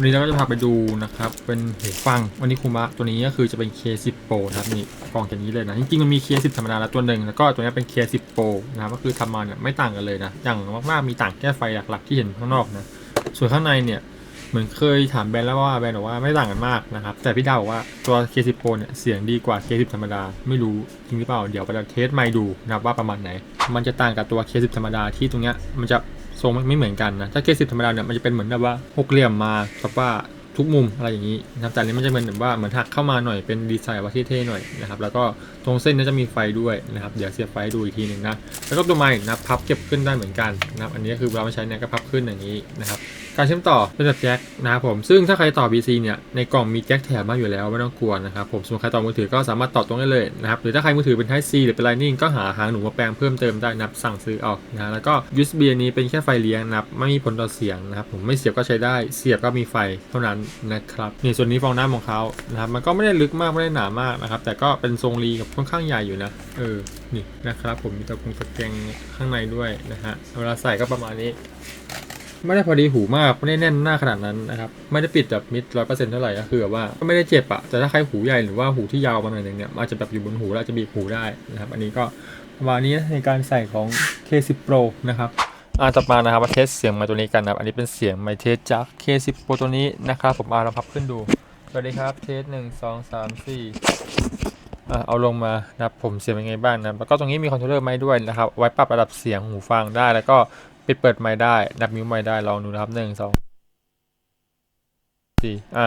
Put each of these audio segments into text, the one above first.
วันนี้เราก็จะพาไปดูนะครับ เป็นหูฟังวันนี้คุมะตัวนี้ก็คือจะเป็น K10 Pro นะครับนี่กล่องอย่างนี้เลยนะ จริงๆมันมี K10 ธรรมดาแล้วตัวหนึ่งแล้วก็ตัวนี้เป็น K10 Pro นะครับก็คือทำมาเนี่ยไม่ต่างกันเลยนะ อย่างมากๆมีต่างแค่ไฟหลักๆที่เห็นข้างนอกนะ ส่วนข้างในเนี่ยเหมือนเคยถามแบรนด์แล้วว่าแบรนด์บอกว่าไม่ต่างกันมากนะครับ แต่พี่ดาวบอกว่าตัว K10 Pro เนี่ยเสียงดีกว่า K10 ธรรมดา ไม่รู้จริงหรือเปล่า เดี๋ยวไปเทสไมค์ดูนะครับว่าประมาณไหน มันจะต่างกับตัว K10 ธรรมดาที่ตรงเนี้ยมันจะ ทรงไม่เหมือนกันนะ ถ้าเคสิบธรรมดาเนี่ยมันจะเป็นเหมือนแบบว่าหกเหลี่ยมมาแบบว่า ทุกมุมอะไรอย่างนี้นะครับแต่นี้มันจะเป็นแบบว่าเหมือนหักเข้ามาหน่อยเป็นดีไซน์ว่าเท่ๆหน่อยนะครับแล้วก็ตรงเส้นนี้จะมีไฟด้วยนะครับเดี๋ยวเสียบไฟดูอีกทีหนึ่งนะแล้วก็ตัวไม้นะพับเก็บขึ้นได้เหมือนกันนะครับอันนี้คือเราใช้เนี่ยก็พับขึ้นอย่างนี้นะครับการเชื่อมต่อเป็นแบบแจ็คนะครับผมซึ่งถ้าใครต่อ BC เนี่ยในกล่องมีแจ็คแถมมาอยู่แล้วไม่ต้องกลัวนะครับผมส่วนใครต่อมือถือก็สามารถต่อตรงได้เลยนะครับหรือถ้าใครมือถือเป็น Type C หรือเป็น Lightning ก็หาหางหนูมาแปลงเพิ่มเติมได้นับสั่งซื้อออกนะแล้วก็ USB อันนี้เป็นแค่ไฟเลี้ยงนับไม่มีผลต่อเสียงนะครับผมไม่เสียบก็ใช้ได้เสียบก็มีไฟเท่านั้นนะครับนี่ส่วนนี้ฟองน้ำของเขานะครับมันก็ไม่ได้ลึกมากไม่ได้หนามากนะครับ แต่ก็เป็นทรงรีกับค่อนข้างใหญ่อยู่นะเออนี่นะครับ ผมมีตะกรงตะแกรงข้างในด้วยนะฮะเวลาใส่ก็ประมาณนี้ ไม่ได้พอดีหูมากไม่ได้แน่นหน้าขนาดนั้นนะครับไม่ได้ปิดแบบมิดร้อยเปอร์เซ็นต์เท่าไหร่ก็คือแบบว่าก็ไม่ได้เจ็บอะแต่ถ้าใครหูใหญ่หรือว่าหูที่ยาวมาหน่อยนึงเนี่ยอาจจะแบบอยู่บนหูแล้วจจะบีบหูได้นะครับ อันนี้ก็ประมาณนี้ในการใส่ของ K10 Pro นะครับ อ่าต่อมานะครับมาเทสเสียงไมค์ตัวนี้กันนะครับ อันนี้เป็นเสียงไมเทสจาก K10 Pro ตัวนี้นะครับ ผมเอาเราพับขึ้นดู สวัสดีครับ เทสหนึ่งสองสามสี่อ่าเอาลงมานะครับผมเสียงเป็นไงบ้างนะแล้วก็ตรงนี้มีคอนโทรลเลอร์ไมค์ด้วยนะครับ ไว้ปรับระดับเสียงหูฟังได้ แล้วก็ปิดเปิดไมค์ได้ นับมิวไมค์ได้ ลองดูนะครับหนึ่งสองสี่อะ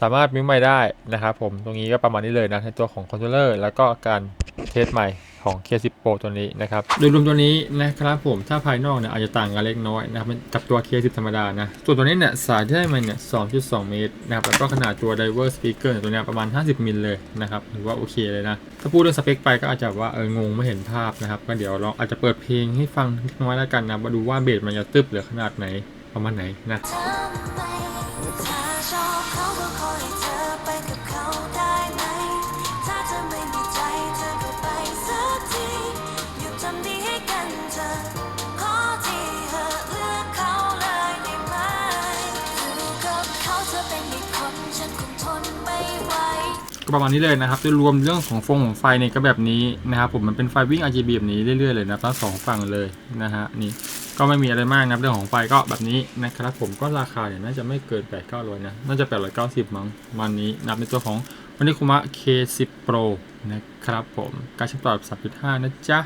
สามารถมิวไมค์ได้นะครับผม ตรงนี้ก็ประมาณนี้เลยนะในตัวของคอนโทรลเลอร์ แล้วก็การ เทสไมค์ของ K10 Pro ตัวนี้นะครับโดยรวมตัวนี้นะครับผมถ้าภายนอกเนี่ยอาจจะต่างกันเล็กน้อยนะครับกับตัว K10 ธรรมดานะส่วนตัวนี้เนี่ยสายที่ได้มาเนี่ย 2.2 เมตรนะครับแล้วก็ขนาดตัว Diver Speaker เนี่ยตัวนี้ประมาณ 50 มิลเลยนะครับถือว่าโอเคเลยนะ ถ้าพูดเรื่องสเปคไปก็อาจจะว่าเอองงไม่เห็นภาพนะครับก็เดี๋ยวเราอาจจะเปิดเพลงให้ฟังเล็กน้อยแล้วกันนะมาดูว่าเบสมันจะตึบหรือขนาดไหนประมาณไหนนะ ก็ประมาณนี้เลยนะครับโดยรวมเรื่องของฟงของไฟเนี่ยก็แบบนี้นะครับผมมันเป็นไฟวิ่ง RGB แบบนี้เรื่อยๆเลยนะทั้งสองฝั่งเลยนะฮะนี่ก็ไม่มีอะไรมากนะเรื่องของไฟก็แบบนี้นะครับผมก็ราคาเนี่ยน่าจะไม่เกิน8 9 0 0นะน่าจะ 890 มั้งวันนี้นับในตัวของวันนี้คุมะ K10 Pro นะครับผมการเชื่อมต่อแบบ3.5 นะจ๊ะ